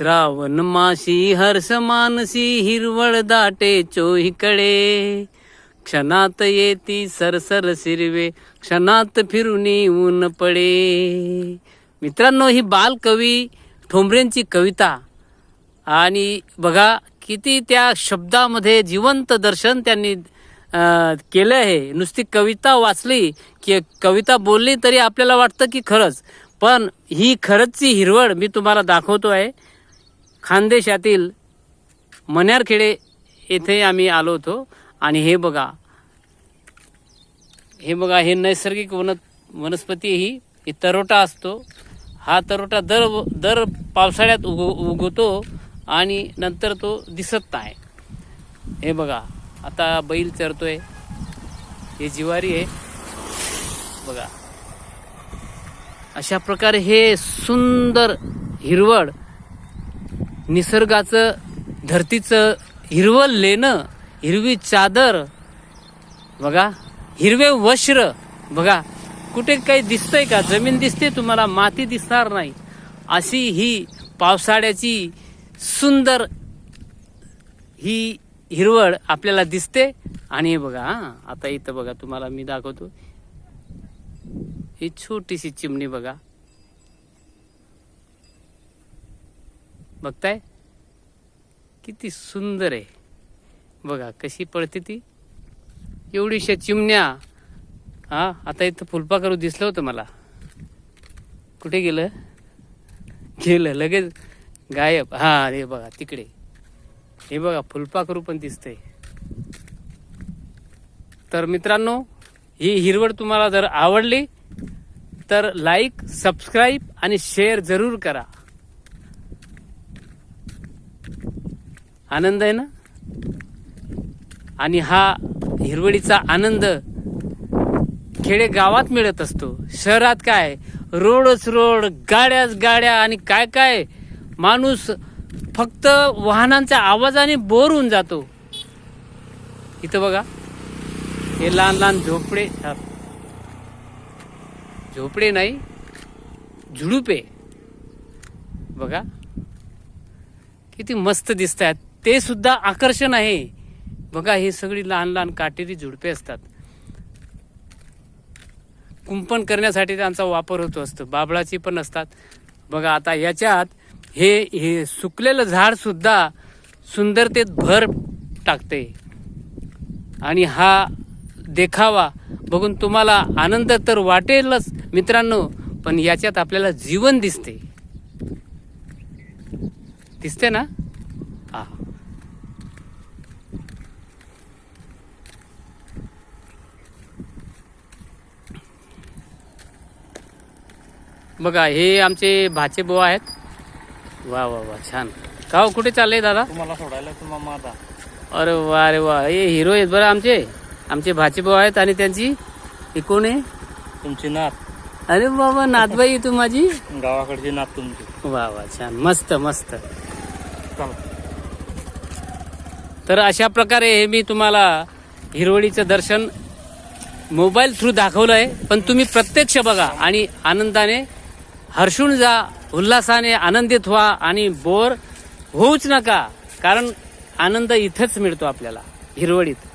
श्रावण मासी हर्ष मानसी हिरवळ दाटे चोहीकडे. क्षणात येती सरसर सिरवे क्षणात फिरुनी ऊन पडे. मित्रांनो ही बालकवी ठोंबरेंची कविता. आणि बघा किती त्या शब्दामध्ये जिवंत दर्शन त्यांनी केलं आहे. नुसती कविता वाचली की कविता बोलली तरी आपल्याला वाटतं की खरंच. पण ही खरंचची हिरवळ मी तुम्हाला दाखवतो आहे खानदेशातील मन्यारखेडे येथे आम्ही आलो होतो. आणि हे बघा हे बघा हे नैसर्गिक वन वनस्पती ही तरोटा असतो. हा तरोटा दर दर पावसाळ्यात उग उगवतो आणि नंतर तो दिसत नाही. हे बघा आता बैल चरतोय. हे जिवारी आहे. बघा. अशा प्रकारे हे सुंदर हिरवळ निसर्गाचं धरतीचं हिरवं लेणं हिरवी चादर बघा हिरवे वस्त्र बघा कुठे काही दिसतंय का? जमीन दिसते तुम्हाला माती दिसणार नाही. अशी ही पावसाळ्याची सुंदर ही हिरवळ आपल्याला दिसते. आणि बघा आता इथं बघा तुम्हाला मी दाखवतो. ही छोटीशी चिमणी बघा. बघताय? किती सुंदर आहे. बघा कशी पळते ती. एवढीशा चिमण्या. हा आता इथं फुलपाखरू दिसलं होतं मला. कुठे गेलं? गेलं लगेच गायब. हा हे बघा तिकडे. हे बघा फुलपाखरू पण दिसतंय. तर मित्रांनो ही हिरवळ तुम्हाला जर आवडली तर लाईक सबस्क्राईब आणि शेअर जरूर करा. आनंद आहे ना? आणि हा हिरवळीचा आनंद खेडे गावात मिळत असतो. शहरात काय? रोडच रोड गाड्याच गाड्या आणि काय काय? माणूस फक्त वाहनांच्या आवाजाने बोर होऊन जातो. इथं बघा. हे लहान लहान झोपडे झोपडे नाही झुडुपे बघा. किती मस्त दिसत आहेत ते सुद्धा आकर्षण आहे. बघा हे सगळी लहान लहान काटेरी झुडपे असतात. कुंपण करण्यासाठी त्यांचा वापर होतो असतो. बाबळाची पण असतात. बघा आता याच्यात हे हे सुकलेलं झाड सुद्धा सुंदरतेत भर टाकते. आणि हा देखावा बघून तुम्हाला आनंद तर वाटेलच मित्रांनो पण याच्यात आपल्याला जीवन दिसते. दिसते ना? हा. बघा हे आमचे भाचे बुवा आहेत. वा वा वा छान. का कुठे चाललंय दादा? तुम्हाला सोडायला तुम्हाला माझा अरे वा अरे वा. हे हिरो आहेत बरं आमचे. आमचे भाचे बुवा आहेत आणि त्यांची ही कोण आहे? तुमची नात. अरे बाबा नातबाई तू माझी. गावाकडची नात तुमची. वा वा छान. मस्त मस्त. तर अशा प्रकारे हे मी तुम्हाला हिरवळीचं दर्शन मोबाईल थ्रू दाखवलं आहे पण तुम्ही प्रत्यक्ष बघा आणि आनंदाने हर्षून जा उल्हासाने आनंदित व्हा आणि बोर होऊच नका कारण आनंद इथंच मिळतो आपल्याला हिरवळीत.